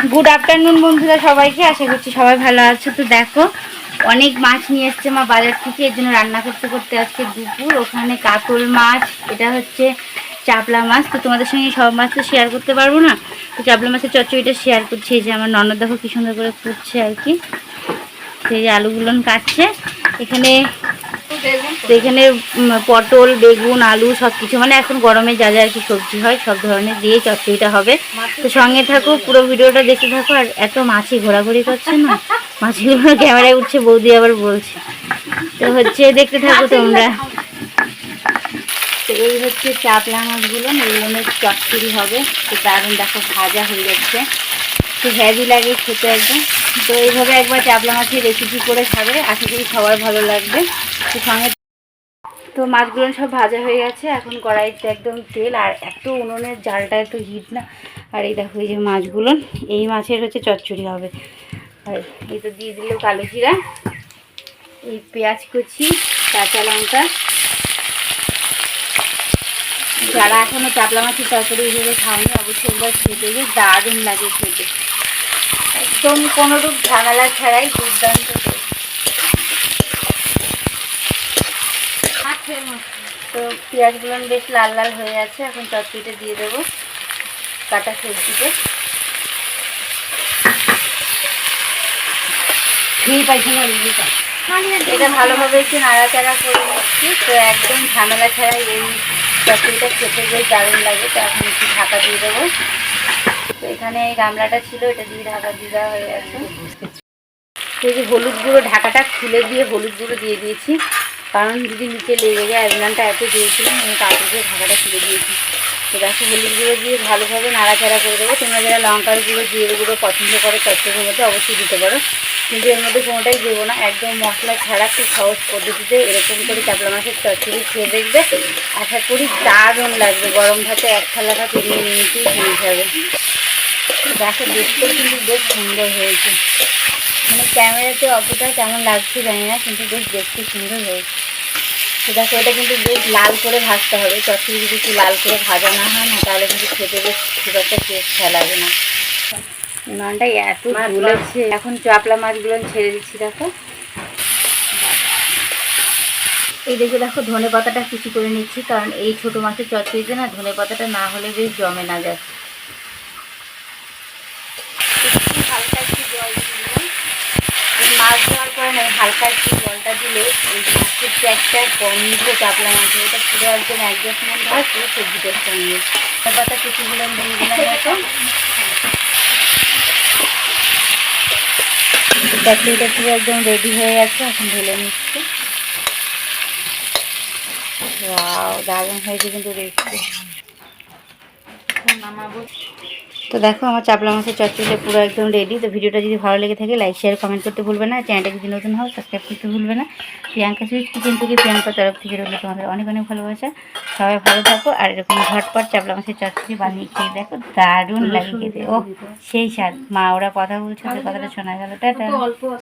Good afternoon বন্ধুরা, সবাইকে। আশা করছি সবাই ভালো আছো। তো দেখো, অনেক মাছ নিয়ে এসছে মা বাজার থেকে। এর জন্য রান্না করতে করতে আজকে দুপুর। ওখানে কাতল মাছ, এটা হচ্ছে চাপলা মাছ। তো তোমাদের সঙ্গে সব মাছ তো শেয়ার করতে পারব না। তো চাপলা মাছের চচ্চড়িটা শেয়ার করছি। এই যে আমার ননদ দেখো কি সুন্দর করে ফুটছে আর কি। সেই যে আলুগুলো কাটছে। এখানে তো এখানে পটল বেগুন আলু সব কিছু মানে এখন গরমে যা যা আর কি সবজি হয় সব ধরনের দিয়ে চচ্চড়িটা হবে। তো সঙ্গে থাকো পুরো ভিডিওটা দেখতে থাকো আর এত মাছি ঘোরাঘুরি করছে না? মাছিগুলো ক্যামেরায় উঠছে বৌদি আবার বলছে। তো হচ্ছে দেখতে থাকো তোমরা। তো এই হচ্ছে চাপলা মাছগুলো এগুলো চচ্চড়ি হবে। তো দারুণ দেখো ভাজা হয়ে যাচ্ছে। তো হেভি লাগে খেতে একদম। তো এইভাবে একবার চাপলা মাছের রেসিপি করে খাবে। আশা করি সবার ভালো লাগবে। তো সঙ্গে তো মাছগুলো সব ভাজা হয়ে গেছে। এখন কড়াইতে একদম তেল আর এত উনুনের জালটা এত হিট না। আর এই দেখো, এই যে মাছগুলো, এই মাছের হচ্ছে চচ্চড়ি হবে। আর এই তো দিয়ে দিল কালো জিরা, এই পেঁয়াজ কুচি, কাঁচা লঙ্কা। যারা এখনও চাপলা মাছের তরকারি হিসেবে খায়নি অবশ্যই একবার খেতে দারুণ লাগে খেতে। একদম কোনোরূপ ঝামেলা ছাড়াই দুর্দান্ত। তো পেঁয়াজগুলো বেশ লাল লাল হয়ে আছে, এখন চচ্চড়িটা দিয়ে দেবো কাটা সবজিতে। এটা ভালোভাবে একটু নাড়াচাড়া করে নিচ্ছি, তো একদম ঝামেলা ছাড়াই এই চচ্চড়িটা খেতে বেশ দারুণ লাগে, তো এখন একটু ঢাকা দিয়ে দেবো। এখানে এই গামলাটা ছিল, এটা দিয়ে ঢাকা দিয়ে দেওয়া হয়ে গেছে। এই যে হলুদ গুঁড়ো ঢাকাটা খুলে দিয়ে হলুদ গুঁড়ো দিয়ে দিয়েছি। কারণ যদি নিচে লেগে যায়, অ্যাভেলানটা এত দিয়েছিলাম আমি কাপড় দিয়ে ঢাকাটা খুলে দিয়েছি। তো দেখো, হলুদ গুঁড়ো দিয়ে ভালোভাবে নাড়াচাড়া করে দেবো। তোমরা যারা লঙ্কার গুঁড়ো, জিরে গুঁড়ো পছন্দ করো চচ্চড়ির মধ্যে অবশ্যই দিতে পারো। কিন্তু এর মধ্যে কোনোটাই দেবো না, একদম মশলা ছাড়া, খুব সহজ পদ্ধতিতে এরকম করে চাপলা মাছের চচ্চড়ি খেয়ে দেখবে। আশা করি দারুণ লাগবে। গরম ভাতে এক থালাটা এমনি নিমিটেই হয়ে যাবে দেখো দেখতেও কিন্তু বেশ সুন্দর হয়েছে। মানে ক্যামেরাতে অতটা কেমন লাগছে জানি না কিন্তু বেশ দেখতে সুন্দর হয়েছে। তো দেখো এটা কিন্তু বেশ লাল করে ভাজতে হবে। চচ্চড়ি যদি একটু লাল করে ভাজা না হয় না তাহলে কিন্তু খেতে বেশ খুব একটা টেস্ট খেয়া লাগে না। উনানটা এত ঝুলেছে এখন চাপলা মাছগুলো ছেড়ে দিচ্ছি দেখো। এই দেখে দেখো ধনে পাতাটা কুচি করে নিচ্ছি কারণ এই ছোটো মাছের চচ্চড়িতে না ধনে পাতাটা না হলে বেশ জমে না যায় একটু হালকা একটু জল দিয়ে দিলাম এই মাছ দেওয়ার পরে না এই হালকা একটু জলটা দিলে মাছের যে একটা গন্ধ চাপলা মাছ ওটা পুরো একদম সমান হয় পুরো সবজিটার সঙ্গে পাতা কুচিগুলো দিয়ে দিলাম দেখো চাকরিটা পুরো একদম রেডি হয়ে গেছে, এখন ঢেলে নিচ্ছি। দারুণ হয়েছে কিন্তু দেখতে। তো দেখো, আমার চাপলা মাছের চচ্চড়িটা পুরো একদম রেডি তো ভিডিওটা যদি ভালো লেগে থাকে লাইক শেয়ার কমেন্ট করতে ভুলবে না। চ্যানেলটা যদি নতুন হয় সাবস্ক্রাইব করতে ভুলবে না। প্রিয়াঙ্কা সুইচ কিচেন থেকে প্রিয়াঙ্কার তরফ থেকে রইল তোমাদের অনেক অনেক ভালোবাসা। সবাই ভালো থাকো আর এরকম ঝটপট চাপলা মাছের চচ্চড়ি বানিয়ে খেয়ে দেখো, দারুণ লাগিয়ে খেতে। ও সেই স্বাদ। মা, ওরা কথা বলছে কথাটা শোনা গেল। টাটা।